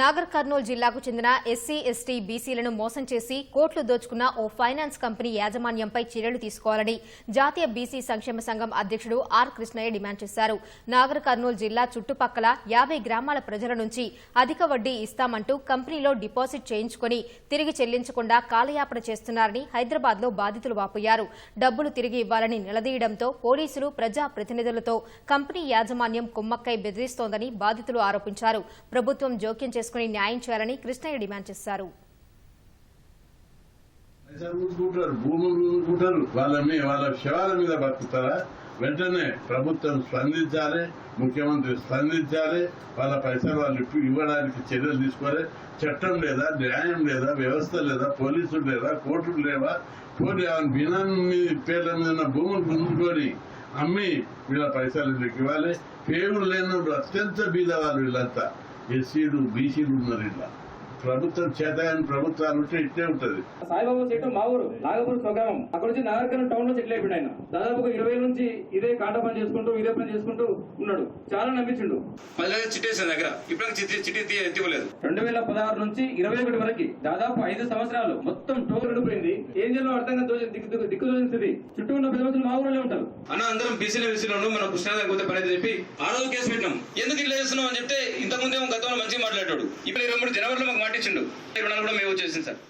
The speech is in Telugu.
నాగర్ కర్నూలు జిల్లాకు చెందిన ఎస్సీ ఎస్టీ బీసీలను మోసం చేసి కోట్లు దోచుకున్న ఓ ఫైనాన్స్ కంపెనీ యాజమాన్యంపై చర్యలు తీసుకోవాలని జాతీయ బీసీ సంక్షేమ సంఘం అధ్యక్షుడు ఆర్ కృష్ణయ్య డిమాండ్ చేశారు. నాగర్ కర్నూలు జిల్లా చుట్టుపక్కల యాభై గ్రామాల ప్రజల నుంచి అధిక వడ్డీ ఇస్తామంటూ కంపెనీలో డిపాజిట్ చేయించుకుని తిరిగి చెల్లించకుండా కాలయాపన చేస్తున్నారని హైదరాబాద్లో బాధితులు వాపోయారు. డబ్బులు తిరిగి ఇవ్వాలని నిలదీయడంతో పోలీసులు ప్రజా ప్రతినిధులతో కంపెనీ యాజమాన్యం కుమ్మక్కై బెదిరిస్తోందని బాధితులు ఆరోపించారు. ప్రభుత్వం జోక్యం చేసుకుని న్యాయం చేయాలని కృష్ణయ్య డిమాండ్ చేశారు. ఊరుకుంటారు భూములు ఊరుకుంటారు వాళ్ళ వాళ్ళ శవాల మీద బతుకుతారా? వెంటనే ప్రభుత్వం స్పందించాలి ముఖ్యమంత్రి స్పందించాలి వాళ్ళ పైసలు వాళ్ళు ఇవ్వడానికి చర్యలు తీసుకోవాలి. చట్టం లేదా న్యాయం లేదా వ్యవస్థ లేదా పోలీసులు లేదా కోర్టులు లేవా? కోర్టు బినామీ మీద పేర్ల మీద ఉన్న భూములు గుంజుకొని అమ్మి వీళ్ళ పైసలు ఇవ్వాలి. పేరు లేని అత్యంత బీద వాళ్ళు వీళ్ళంతా. എസ് സിയുടെയും ബി സിയുടെയും എന്നറിയില്ല ప్రభుత్వం చేతగాని ప్రభుత్వాలు ఉంటే ఇట్టే ఉంటది. సాయిబాబా సెట్ మా ఊరు నాగపూర్ స్వగ్రామం. అక్కడ నుంచి నాగర్కర్ణ టౌన్లో సెటిల్ అయిపోయాడు ఆయన దాదాపు ఒక ఇరవై నుంచి ఇదే కాంట పని చేసుకుంటూ ఇదే పని చేసుకుంటూ ఉన్నాడు. చాలా నమ్మించిండు. మళ్ళీ చిట్టేసిన దగ్గర. ఇప్పుడు చిట్టి ఎత్తివ్వలేదు రెండు వేల పదహారు నుంచి ఇరవై ఒకటి వరకు దాదాపు ఐదు సంవత్సరాలు మొత్తం టోల్ ఉండిపోయింది. ఏం చేయాలో అర్థం కాదు దిక్కు దిక్కు స్థితి చుట్టూ ఉన్న పెద్ద మా ఊళ్ళో ఉంటారు. అన్న అందరం బీసీలో బీసీలో ఉన్నాం మనం కృష్ణా దగ్గర పోతే పని చెప్పి ఆ రోజు కేసు పెట్టినాం. ఎందుకు ఇట్లా చేస్తున్నాం అని చెప్తే ఇంతకుముందేమో గతంలో మంచిగా మాట్లాడాడు ఇప్పుడు ఇరవై మూడు జనవరిలో మాకు ఇచ్చిండు. ఇరవై కూడా మేము వచ్చేసింది సార్.